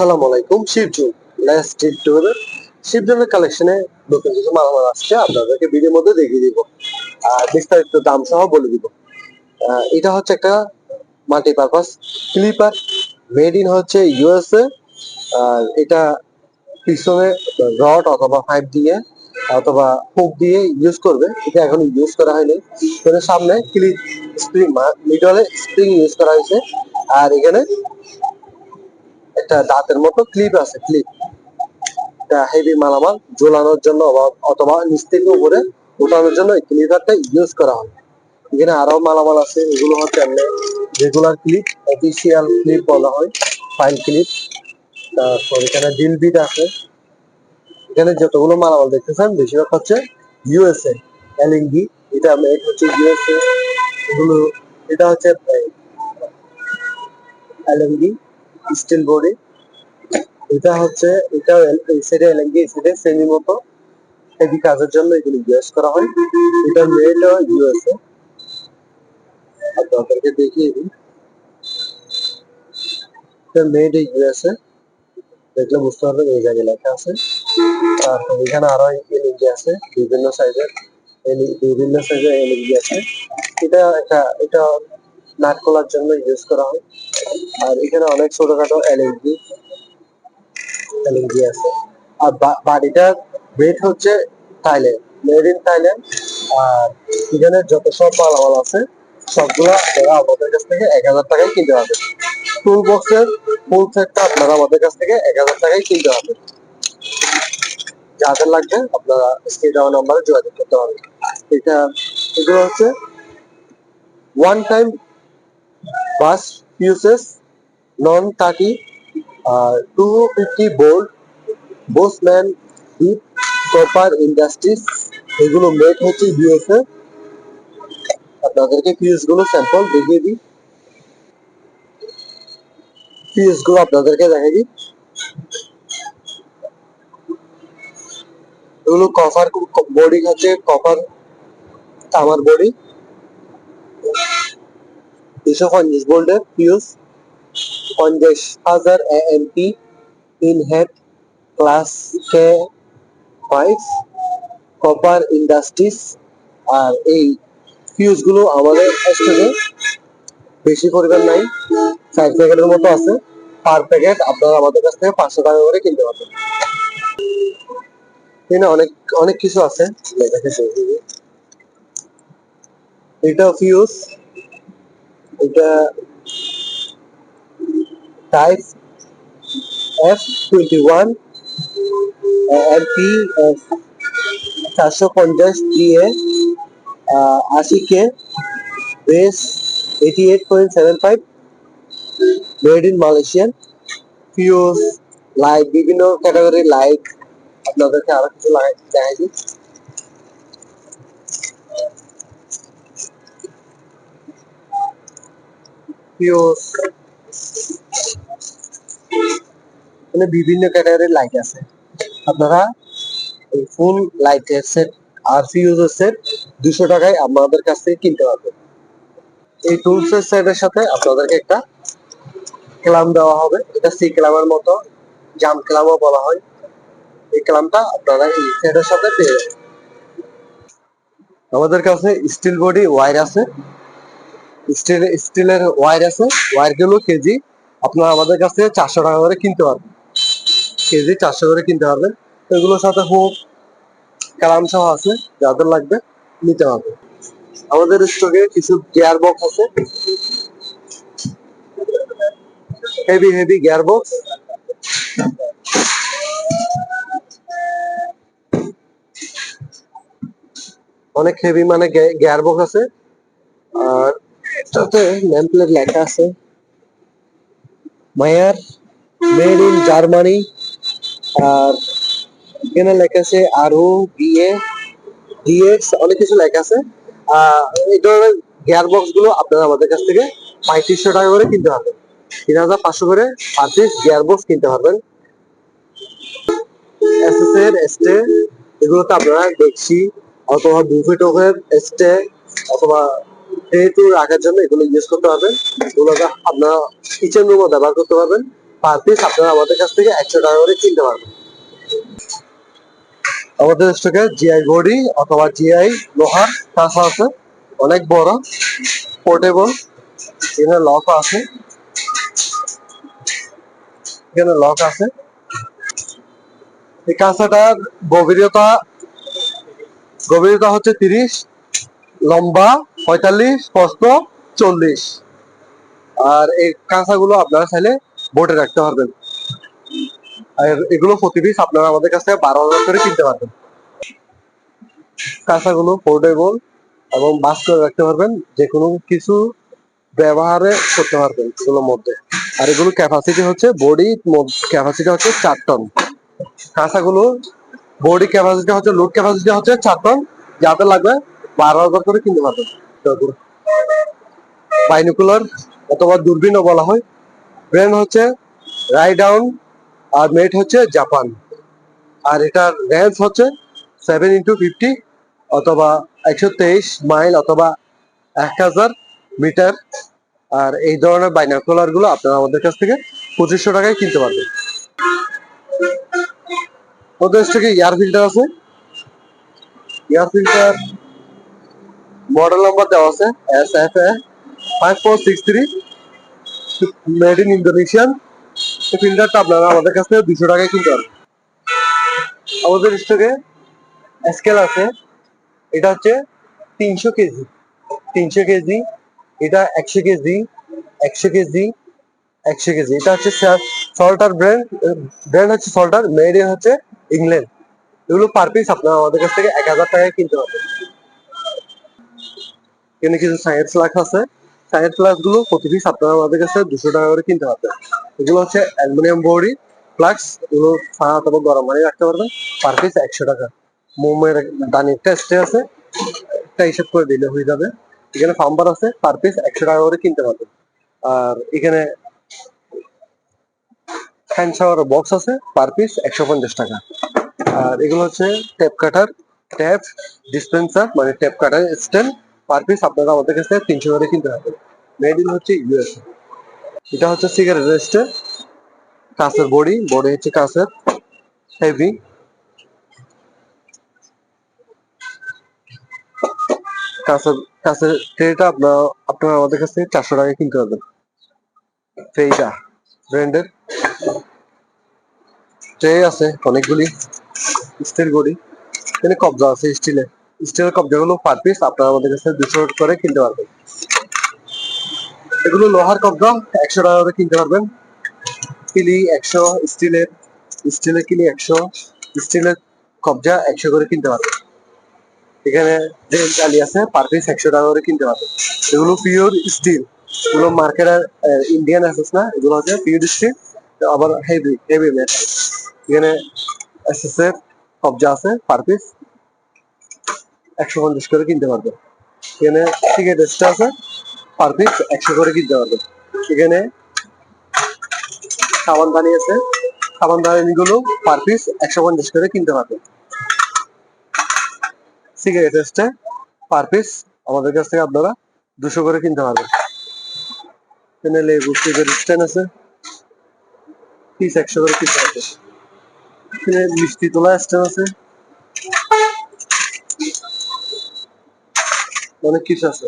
আসসালামু আলাইকুম টুগেদার কালেকশনে নতুন কিছু মালামাল আসছে, আপনাদেরকে ভিডিওর মধ্যে দেখিয়ে দিব। বিস্তারিত দাম সহ বলে দিব। এটা হচ্ছে একটা মাল্টিপারপাস ক্লিপার মেড ইন হচ্ছে ইউএসএ আর এটা পিছনে রড অথবা পাইপ দিয়ে অথবা হুক দিয়ে ইউজ করবে। এটা এখন ইউজ করা হয়নি। সামনে ক্লিপ স্প্রিং মিডলে স্প্রিং ইউজ করা হয়েছে। আর এখানে একটা দাঁতের মতো ক্লিপ আছে ক্লিপ হেভি মালামাল, ঝোলানোর জন্য অথবা নিচ থেকে উপরে উঠানোর জন্য এই ক্লিপারটা ইউজ করা হয়। এখানে আরও মালামাল আছে, এগুলো হচ্ছে এমনি রেগুলার ক্লিপ অফিসিয়াল ক্লিপ বলা হয় ফাইল ক্লিপ তারপর এখানে ডিল বিট আছে। এখানে যতগুলো মালামাল দেখতেছেন, বেশিরভাগ হচ্ছে ইউএসএ এলএনডি এটা হচ্ছে ইউএসএ এগুলো, এটা হচ্ছে এলএনডি স্টিল বডি এটা হচ্ছে, এটা এই সাইডে এলএনডি এই সেমি মতো হেভি কাজের জন্য এগুলো ইউজ করা হয়। এটা মেড ইউএসএ আপনাদেরকে দেখিয়ে দিই। এটা মেড ইউএসএ দেখলে বুঝতে পারবেন এই জায়গায় লেখা আছে। তারপর এখানে আরও এলইডি আছে, বিভিন্ন সাইজের বিভিন্ন সাইজের এলইডি আছে। এটা একটা, এটা নাট জন্য ইউজ করা হয়। আর এখানে অনেক ছোটখাটো এলইডি এলইডি আছে। আর বাড়িটার রেট হচ্ছে থাইল্যান্ড মেড ইন থাইল্যান্ড আর এখানে যত সব মালামাল আছে, সবগুলো আপনারা আমাদের কাছ থেকে এক হাজার টাকায় কিনতে পারবেন। টুল বক্সের ফুল সেটটা আপনারা আমাদের কাছ থেকে এক হাজার টাকায় কিনতে পারবেন। যাদের লাগবে, আপনারা স্ক্রিন দেওয়া নাম্বারে যোগাযোগ করতে পারবেন। এটা, এগুলো হচ্ছে ওয়ান টাইম বাস থার্টি আর টু ফিফটি বোল্ট বোসম্যান ডিপ কপার ইন্ডাস্ট্রিজ এগুলো মেড হচ্ছে ইউএসএ আপনাদেরকে ফিউজগুলো স্যাম্পল দেখিয়ে দিই। গুলো আপনাদেরকে দেখাই দিই। এগুলো কভার বডি হচ্ছে কভার তামার বডি ভোল্টের ফিউজ পঞ্চাশ হাজার amp in head class K five copper industries, আর এই ফিউজগুলো আমাদের স্টোরে বেশি পরিমাণ নাই। চার প্যাকেটের মতো আছে। পার প্যাকেট আপনারা আমাদের কাছ থেকে পাঁচশো টাকা করে কিনতে পারবেন। এখানে অনেক অনেক কিছু আছে। এটা ফিউজ এটা type F twenty one amp চারশো পঞ্চাশ ডিএ আশি K base eighty eight point seven five made in Malaysian fuse light বিভিন্ন ক্যাটাগরির লাইট আপনাদেরকে আরও কিছু লাইট দেখাই মানে বিভিন্ন ক্যাটাগরির লাইট আছে। আপনারা এই ফুল লাইটের সেট আর ফিউজের সেট দুশো টাকায় আমাদের কাছ থেকে কিনতে পারবেন। এই টুলসের সেটের সাথে আপনাদেরকে একটা ক্লাম দেওয়া হবে। এটা সি ক্লামের মতো জাম ক্লামও বলা হয়। এই ক্লামটা আপনারা এই সেটের সাথে পেয়ে যাবেন। আমাদের কাছে স্টিল বডি ওয়্যার আছে। স্টিল, স্টিলের ওয়্যার আছে। ওয়্যারগুলো কেজি। আপনারা আমাদের কাছ চারশো টাকা করে কিনতে পারবেন। কেজি চারশো করে কিনতে পারবেন। এগুলোর সাথে হুক কালাম সহ আছে, যাদের লাগবে নিতে হবে আমাদের স্টকে কিছু গিয়ার বক্স আছে। হেভি হেভি গিয়ার বক্স অনেক হেভি মানে গিয়ার বক্স আছে। আর এটাতে নেম প্লেট লেখা আছে। মায়ার মেড ইন জার্মানি আর এখানে লেখা আছে আরও বিএ ডিএক্স অনেক কিছু লেখা আছে। এই ধরনের গিয়ার বক্সগুলো আপনারা আমাদের কাছ থেকে পঁয়ত্রিশশো টাকা করে কিনতে পারবেন। তিন হাজার পাঁচশো করে পার গিয়ার বক্স কিনতে পারবেন। এসএস এর স্টে এগুলোতে আপনারা দেখছি অথবা বুফে টোফের স্টে অথবা টু রাখার জন্য এগুলো ইউজ করতে পারবেন আপনারা কিচেন রুমও ব্যবহার করতে পারবেন। পার পিস আপনারা আমাদের কাছ থেকে একশো টাকা করে কিনতে পারবেন। আমাদের স্টকে জিআই বডি অথবা জিআই লোহার কাঁচা আছে, অনেক বড় পোর্টেবল এখানে লক আছে। এখানে লক আছে। এই কাঁচাটার গভীরতা গভীরতা হচ্ছে তিরিশ, লম্বা পঁয়তাল্লিশ প্রস্থ চল্লিশ। আর এই কাঁচাগুলো আপনারা চাইলে বোর্ডে রাখতে পারবেন। আর এগুলো প্রতি পিস আপনারা আমাদের কাছ বারো হাজার করে কিনতে পারবেন। কাঁচাগুলো পোর্টেবল এবং বাস করে রাখতে পারবেন। যে কোনো কিছু ব্যবহারে করতে পারবেন এগুলোর মধ্যে। আর এগুলো ক্যাপাসিটি হচ্ছে বডি ক্যাপাসিটি হচ্ছে চার টন কাঁচাগুলো বডি ক্যাপাসিটি হচ্ছে লোড ক্যাপাসিটি হচ্ছে চার টন যাদের লাগবে বারো হাজার করে কিনতে পারবেন। বাইনোকুলার অথবা দূরবীনও বলা হয়। ব্র্যান্ড হচ্ছে রাইডাউন আর মেট হচ্ছে জাপান আর এটার রেঞ্জ হচ্ছে সেভেন ইন্টু ফিফটি অথবা একশো তেইশ মাইল অথবা এক হাজার মিটার আর এই ধরনের বাইনাকুলারগুলো আপনারা আমাদের কাছ থেকে পঁচিশশো টাকায় কিনতে পারবেন। ওদের থেকে এয়ার ফিল্টার আছে। এয়ার ফিল্টার মডেল নাম্বার দেওয়া আছে S F A five four six three made in Indonesian ফিল্টারটা আপনারা আমাদের কাছ থেকে দুশো টাকায় কিনতে পারবেন। আমাদের স্টকে স্কেল আছে, এটা হচ্ছে তিনশো কেজি তিনশো কেজি, এটা একশো কেজি একশো কেজি একশো কেজি। এটা হচ্ছে সল্টার ব্র্যান্ড ব্র্যান্ড হচ্ছে সল্টার মেড ইন হচ্ছে ইংল্যান্ড এগুলো পার পিস আপনারা আমাদের কাছ থেকে এক হাজার টাকায় কিনতে পারবেন। এখানে কিছু সাইড ফ্লাক্স আছে। সাইড ফ্লাক্সগুলো প্রতি পিস আপনারা আমাদের কাছে দুশো টাকা করে কিনতে পারবেন এগুলো হচ্ছে অ্যালুমিনিয়াম বডি, ফ্লাক্স, এগুলো ছাড়া অথবা গরম পানি রাখতে পারবেন। পার পিস একশো টাকা। মোমের দানির টেস্টে আছে। একটা হিসাব করে দিলে হয়ে যাবে। এখানে ফাম্বার আছে, পার পিস একশো টাকা করে কিনতে পারবেন। আর এখানে হ্যান্ড শাওয়ার বক্স আছে, পার পিস একশো পঞ্চাশ টাকা। আর এগুলো হচ্ছে ট্যাপ কাটার ট্যাপ ডিসপেন্সার মানে tap cutter stand per piece আপনারা আমাদের কাছে তিনশো করে কিনতে পারবেন। মেড ইন হচ্ছে ইউএসএ এটা হচ্ছে সিগারেট রেস্টে কাঁচের বডি বডি হচ্ছে কাঁচের হেভি কাঁচের কাঁচের ট্রেটা আপনার, আপনারা আমাদের কাছ থেকে চারশো টাকায় কিনতে পারবেন। ট্রেটা ব্র্যান্ডের ট্রে আছে, অনেকগুলি। স্টিল বডি, এখানে কবজা আছে স্টিলের স্টিলের কবজাগুলো পার পিস আপনারা আমাদের কাছে দুশো করে কিনতে পারবেন। এগুলো লোহার কবজা একশো টাকা করে কিনতে পারবেন। কিলি একশো, স্টিলের স্টিলের কিলি একশো, স্টিলের কবজা একশো করে কিনতে পারবেন। এখানে যে চালি আছে পার পিস একশো টাকা করে কিনতে পারবেন। এগুলো পিওর স্টিল এগুলো মার্কেটের ইন্ডিয়ান অ্যাসেস না, এগুলো হচ্ছে পিওর স্টিল আবার হেভি হেভি মেটাল এখানে এর কবজা আছে পার পিস একশো পঞ্চাশ করে কিনতে পারবেন এখানে টিকেট এক্সট্রা আছে পার পিস একশো করে কিনতে পারবেন এখানে সাবান দানি আছে, সাবান দানি গুলো পার পিস একশো পঞ্চাশ করে কিনতে পারবেন সিগারেট এক্সট্রা পার পিস আমাদের কাছ থেকে আপনারা দুশো করে কিনতে পারবেন। এখানে লেবু সিগারেট স্ট্যান্ড আছে পিস একশো করে কিনতে পারবেন এখানে মিষ্টি তোলা স্ট্যান্ড আছে। অনেক কিছু আছে।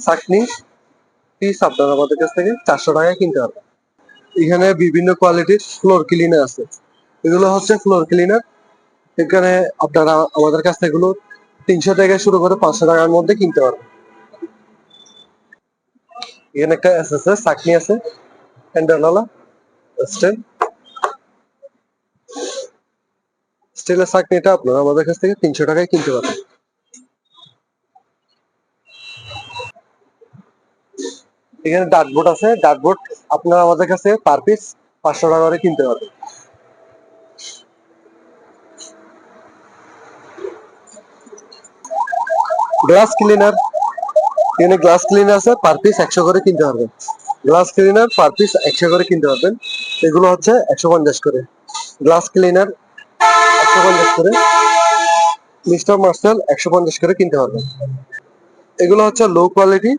চাটনি পিস আমাদের কাছ থেকে চারশো টাকায় কিনতে পারবেন এখানে বিভিন্ন কোয়ালিটির ফ্লোর ক্লিনার আছে। এগুলো হচ্ছে ফ্লোর ক্লিনার এখানে আপনারা আমাদের কাছ থেকে তিনশো থেকে শুরু করে পাঁচশো টাকার মধ্যে কিনতে পারবেন। এখানে একটা এসএস এর চাটনি আছে হ্যান্ডেলওয়ালা স্ট্যান্ড স্টিলের চাকনিটা আপনারা আমাদের কাছ থেকে তিনশো টাকায় কিনতে পারবেন। এখানে ডার্টবোর্ড আছে। ডার্টবোর্ড আপনারা আমাদের কাছে পার পিস পাঁচশো টাকা করে কিনতে পারবেন। গ্লাস ক্লিনার এখানে গ্লাস ক্লিনার আছে পার পিস একশো করে কিনতে পারবেন। গ্লাস ক্লিনার পার পিস একশো করে কিনতে পারবেন। এগুলো হচ্ছে একশো পঞ্চাশ করে। গ্লাস ক্লিনার একশো পঞ্চাশ করে। মিস্টার মার্শাল একশো পঞ্চাশ করে কিনতে পারবেন এগুলো হচ্ছে low quality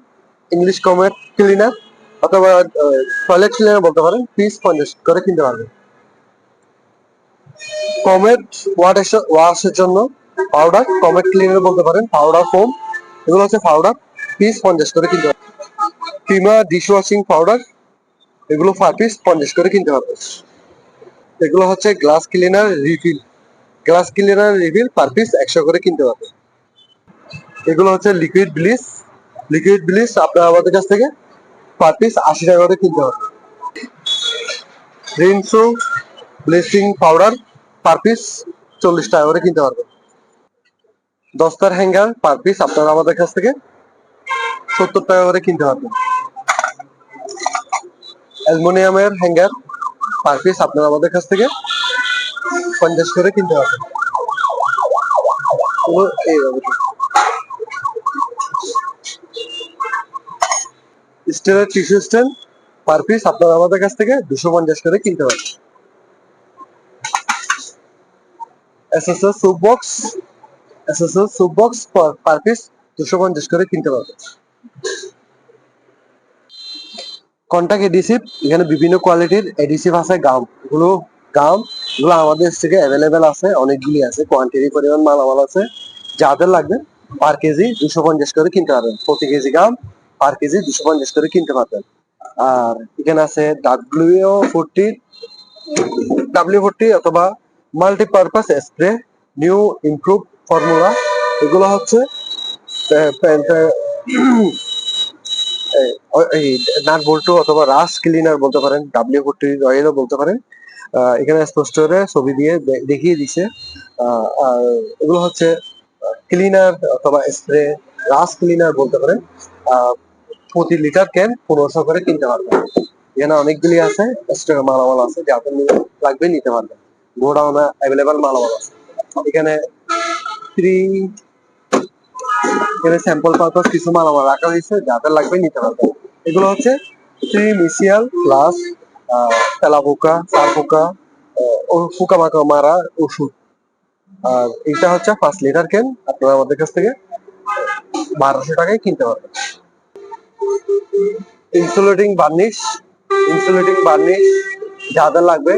English Comet cleaner অথবা টয়লেট ক্লিনার বলতে পারেন পিস পঞ্চাশ করে কিনতে পারবেন কমেট ওয়াশ ওয়াশের জন্য পাউডার কমেট ক্লিনার বলতে পারেন পাউডার ফোম এগুলো হচ্ছে পাউডার পিস পঞ্চাশ করে কিনতে পারবেন পিমা ডিশ ওয়াশিং পাউডার এগুলো পার পিস পঞ্চাশ করে কিনতে পারবেন এগুলো হচ্ছে glass cleaner refill glass cleaner refill per piece একশো করে কিনতে পারবেন এগুলো হচ্ছে লিকুইড ব্লিচ লিকুইড ব্লিচ আপনার আমাদের কাছ থেকে পার পিস আশি টাকা করে কিনতে পারবেন Rinso bleaching powder per piece চল্লিশ টাকা করে কিনতে পারবেন দস্তার হ্যাঙ্গার পার পিস আপনারা আমাদের কাছ থেকে সত্তর টাকা করে কিনতে পারবেন অ্যালুমিনিয়ামের হ্যাঙ্গার পার পিস আপনারা আমাদের কাছ থেকে পঞ্চাশ করে কিনতে পারবেন এগুলো এইভাবে। স্ট্যান্ড পার পিস আমাদের কাছ থেকে দুশো পঞ্চাশ করে কিনতে পারবেন SSS soap box SSS soap box per piece দুশো পঞ্চাশ করে কিনতে পারবেন কন্টাক্ট এডিসিভ এখানে বিভিন্ন কোয়ালিটির এডিসিভ আছে গাম এগুলো গাম এগুলো আমাদের থেকে অ্যাভেলেবেল আছে, অনেকগুলি আছে কোয়ান্টিটি পরিমাণ মাল মালামাল আছে। যাদের লাগবে পার কেজি দুশো পঞ্চাশ করে কিনতে পারবেন। প্রতি কেজি গাম পার কেজি দুশো পঞ্চাশ করে কিনতে পারবেন। আর এখানে আছে ডাব্লিউ ফোরটি ডাব্লিউ ফোরটি অথবা multipurpose spray new improve formula এগুলো হচ্ছে নাট বল্টু অথবা রাস ক্লিনার বলতে পারেন ডাব্লিউ ফোরটি অয়েলও বলতে পারেন। এখানে স্পষ্ট করে ছবি দিয়ে দেখিয়ে দিছে। আর এগুলো হচ্ছে ক্লিনার অথবা স্প্রে রাস ক্লিনার বলতে পারেন। প্রতি লিটার ক্যান পনেরোশো করে কিনতে পারবেন। এখানে অনেকগুলি আছে মালামাল আছে যাদের নিয়ে লাগবে, নিতে পারবেন। গোডাউনে অ্যাভেলেবেল মালামাল আছে। এখানে থ্রি এখানে স্যাম্পল পারপাস কিছু মালামাল রাখা হয়েছে, যাদের লাগবে নিতে পারবেন। এগুলো হচ্ছে থ্রি মিসিয়াল প্লাস তেলাপোকা সারপোকা ও পোকা মাকা মারা ওষুধ। আর এটা হচ্ছে পাঁচ লিটার ক্যান আপনারা আমাদের কাছ থেকে বারোশো টাকায় কিনতে পারবেন। ইনসুলেটিং বার্নিশ ইনসুলেটিং বার্নিশ যাদের লাগবে,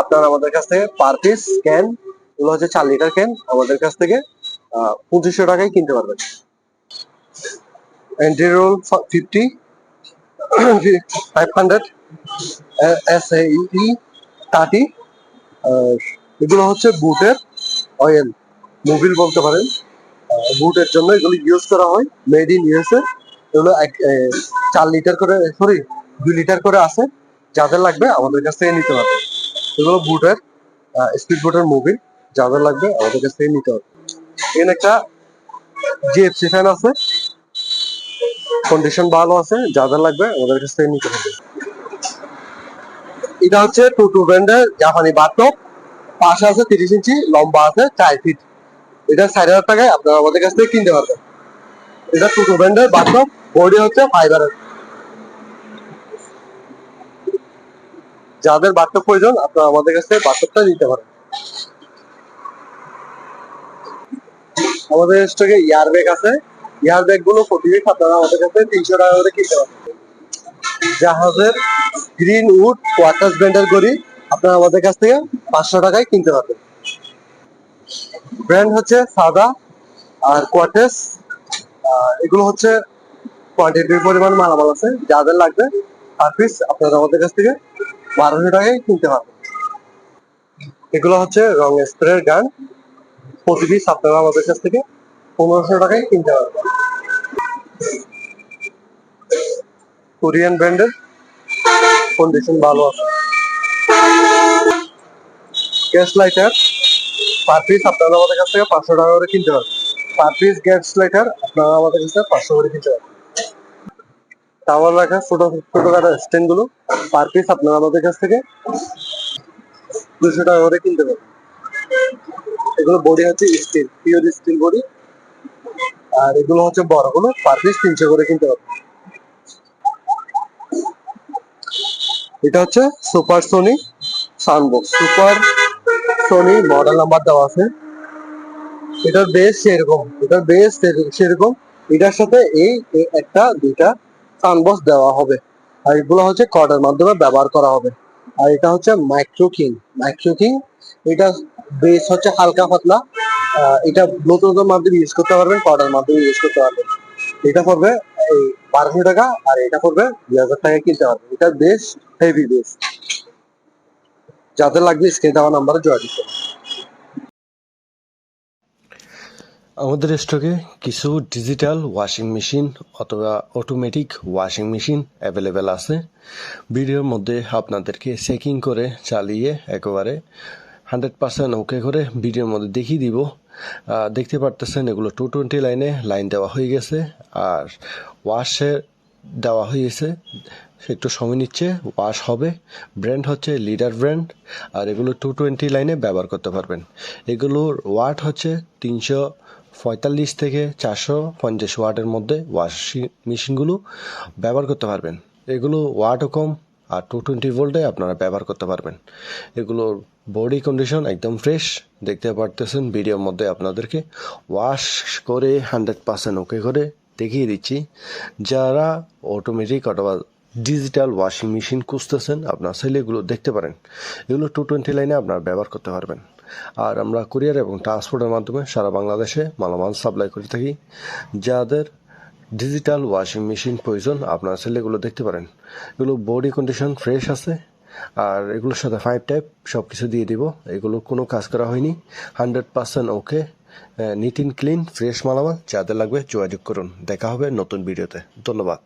আপনারা আমাদের কাছ থেকে পার পিস ক্যান এগুলো হচ্ছে চার লিটার ক্যান আমাদের কাছ থেকে পঁচিশশো টাকায় কিনতে পারবেন। এন্টিরোল fifty five hundred S E এগুলো হচ্ছে বুটের অয়েল, মোবিল বলতে পারেন। বুটের জন্য এগুলো ইউজ করা হয় মেড ইন ইউএসএ এগুলো এক- চার লিটার করে সরি দুই লিটার করে আছে। যাদের লাগবে আমাদের কাছ থেকে নিতে পারবে এগুলো বুটের স্পিড বুটের মোবিল, যাদের লাগবে আমাদের কাছ থেকে নিতে হবে। এখানে একটা জিএফসি ফ্যান আছে। কন্ডিশন ভালো আছে, যাদের লাগবে আমাদের কাছ থেকে নিতে হবে। এটা হচ্ছে টু টু ব্র্যান্ডের জাপানি বাথটপ পাশে আছে তিরিশ ইঞ্চি, লম্বা আছে চার ফিট এটা চার হাজার টাকায় আপনারা আমাদের কাছ থেকে কিনতে পারবেন। এটা টু টু ব্র্যান্ডের বাথটপ বডি হচ্ছে ফাইবারের যাদের বাথটপ প্রয়োজন, আপনারা আমাদের কাছ থেকে বাথটপটা নিতে পারেন। আমাদের স্টকে ইয়ার ব্যাগ আছে। ইয়ার ব্যাগগুলো প্রতি পিস আপনারা আমাদের কাছে তিনশো টাকা করে কিনতে পারবেন। জাহাজের গ্রিন উড ওয়াটার ব্র্যান্ডের গড়ি আপনারা আমাদের কাছ থেকে পাঁচশো টাকায় কিনতে পারবেন। ব্র্যান্ড হচ্ছে সাদা আর কোয়াটেস এগুলো হচ্ছে কোয়ান্টিটির পরিমাণ মালামাল আছে, যাদের লাগবে পার পিস আপনারা আমাদের কাছ থেকে বারোশো টাকায় কিনতে পারবেন। এগুলো হচ্ছে রং স্প্রের গান প্রতি পিস আপনারা আমাদের কাছ থেকে পনেরোশো টাকায় কিনতে পারবেন। কোরিয়ান ব্র্যান্ডের কন্ডিশন ভালো আছে। গ্যাস লাইটার পার পিস আপনারা আমাদের কাছ থেকে পাঁচশো টাকা করে কিনতে পারবেন। পার পিস গ্যাস লাইটার আপনারা আমাদের কাছ থেকে পাঁচশো করে কিনতে পারবেন। টাওয়ার রাখা, ছোট ছোট কাটা স্ট্যান্ডগুলো পার পিস আপনারা আমাদের কাছ থেকে দুশো টাকা করে কিনতে পারবেন। এগুলো বডি হচ্ছে স্টিল পিওর স্টিল বডি আর এগুলো হচ্ছে বড়গুলো পার পিস তিনশো করে কিনতে পারবেন। এটা হচ্ছে সুপার সোনি সানবক্স। সুপার সোনি মডেল নাম্বার দেওয়া আছে। এটার বেস সেরকম, এটার বেস সেরকম এটার সাথে এই একটা, দুইটা সানবক্স দেওয়া হবে। আর এগুলো হচ্ছে কর্ডের মাধ্যমে ব্যবহার করা হবে। আর এটা হচ্ছে মাইক্রো কিং মাইক্রো কিং এটা বেস হচ্ছে হালকা পাতলা। এটা ব্লুটুথের মাধ্যমে ইউজ করতে পারবেন কর্ডের মাধ্যমে ইউজ করতে পারবেন। এটা পড়বে এই বারোশো টাকা, আর এটা পড়বে দুই হাজার টাকা কিনতে পারবেন এটা বেশ হেভি বেস যাদের লাগবে স্ক্রিন দেওয়া নাম্বারে যোগাযোগ করুন। আমাদের স্টকে কিছু ডিজিটাল ওয়াশিং মেশিন অথবা অটোমেটিক ওয়াশিং মেশিন অ্যাভেলেবেল আছে। ভিডিওর মধ্যে আপনাদেরকে চেকিং করে চালিয়ে একেবারে হান্ড্রেড পার্সেন্ট ওকে করে ভিডিওর মধ্যে দেখিয়ে দিব। দেখতে পারতেছেন এগুলো টু টোয়েন্টি লাইনে, লাইন দেওয়া হয়ে গেছে, আর ওয়াশে দেওয়া হয়ে হয়েছে একটু সময় নিচ্ছে ওয়াশ হবে। ব্র্যান্ড হচ্ছে লিডার ব্র্যান্ড আর এগুলো টু টোয়েন্টি লাইনে ব্যবহার করতে পারবেন। এগুলোর ওয়াট হচ্ছে তিনশো পঁয়তাল্লিশ থেকে চারশো পঞ্চাশ ওয়াটের মধ্যে ওয়াশিং মেশিনগুলো ব্যবহার করতে পারবেন। এগুলো ওয়াটও কম, আর টু টোয়েন্টি ভোল্টে আপনারা ব্যবহার করতে পারবেন। এগুলোর বডি কন্ডিশন একদম ফ্রেশ দেখতে পারতেছেন ভিডিওর মধ্যে আপনাদেরকে। ওয়াশ করে হান্ড্রেড পার্সেন্ট ওকে করে দেখিয়ে দিচ্ছি। যারা অটোমেটিক অথবা ডিজিটাল ওয়াশিং মেশিন খুঁজতেছেন, আপনার চাইলে এগুলো দেখতে পারেন। এগুলো টু টোয়েন্টি লাইনে আপনারা ব্যবহার করতে পারবেন। আর আমরা কুরিয়ার এবং ট্রান্সপোর্টের মাধ্যমে সারা বাংলাদেশে মালামাল সাপ্লাই করে থাকি। যাদের ডিজিটাল ওয়াশিং মেশিন প্রয়োজন, আপনার চাইলে এগুলো দেখতে পারেন। এগুলো বডি কন্ডিশন ফ্রেশ আছে। আর এগুলোর সাথে ফাইভ টাইপ সব কিছু দিয়ে দিব। এগুলো কোনো কাজ করা হয়নি। Hundred percent okay neat in clean fresh মালামাল। যাদের লাগবে যোগাযোগ করুন। দেখা হবে নতুন ভিডিওতে ধন্যবাদ।